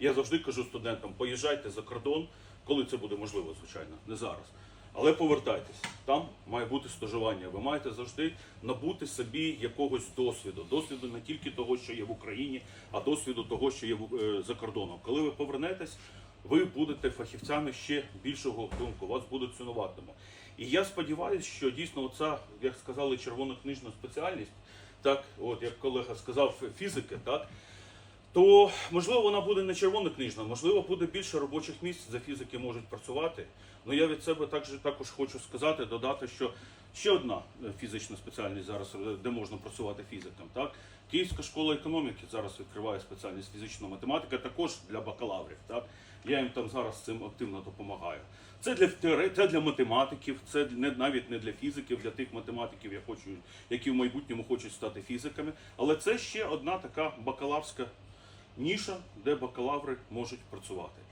Я завжди кажу студентам, поїжджайте за кордон, коли це буде можливо, звичайно, не зараз. Але повертайтесь, там має бути стажування. Ви маєте завжди набути собі якогось досвіду. Досвіду не тільки того, що є в Україні, а досвіду того, що є е, за кордоном. Коли ви повернетесь, ви будете фахівцями ще більшого думку, вас будуть цінуватиме. І я сподіваюся, що дійсно оця, як сказали, червонокнижна спеціальність, так, от як колега сказав, фізики, так, то можливо вона буде не червонокнижна, можливо, буде більше робочих місць, де фізики можуть працювати. Ну я від себе також, також хочу сказати, додати, що ще одна е, фізична спеціальність зараз, е, де можна працювати фізиком. Так? Київська школа економіки зараз відкриває спеціальність фізична математика, також для бакалаврів. Так? Я їм там зараз цим активно допомагаю. Це для це для математиків, це не навіть не для фізиків, для тих математиків, я хочу, які в майбутньому хочуть стати фізиками. Але це ще одна така бакалаврська ніша, де бакалаври можуть працювати.